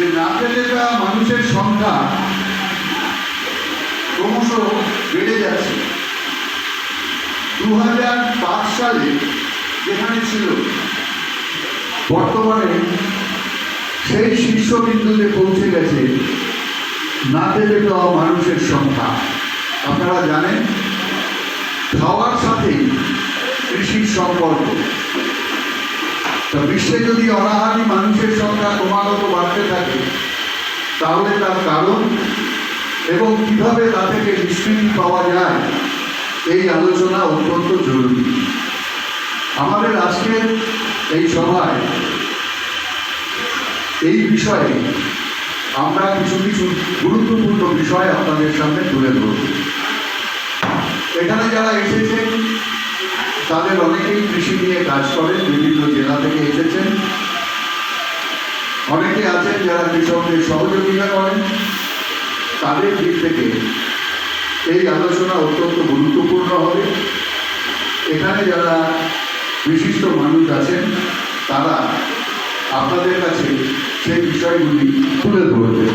যে পেলে মানুষের সংখ্যা ক্রমশ বেড়ে যাচ্ছে। দু হাজার পাঁচ সালে যেখানে ছিল, বর্তমানে সেই শীর্ষবিন্দুতে পৌঁছে গেছে না পেলে পাওয়া মানুষের সংখ্যা। আপনারা জানেন, খাওয়ার সাথেই কৃষির সম্পর্ক। তা বিশ্বে যদি অনাহারি মানুষের সংখ্যা ক্রমাগত বাড়তে থাকে, তাহলে তার কারণ এবং কীভাবে তা থেকে নিষ্কৃতি পাওয়া যায়, এই আলোচনা অত্যন্ত জরুরি। আমাদের আজকের এই সভায় এই বিষয়ে আমরা কিছু কিছু গুরুত্বপূর্ণ বিষয় আপনাদের সামনে তুলে ধরব। এখানে যারা এসেছেন, তাদের অনেকেই কৃষি নিয়ে কাজ করেন, বিভিন্ন জেলা থেকে এসেছেন। অনেকে আছেন যারা কৃষকদের সহযোগিতা করেন, তাদের দিক থেকে এই আলোচনা অত্যন্ত গুরুত্বপূর্ণ হবে। এখানে যারা বিশিষ্ট মানুষ আছেন, তারা আপনাদের কাছে সেই বিষয়গুলি তুলে ধরবেন।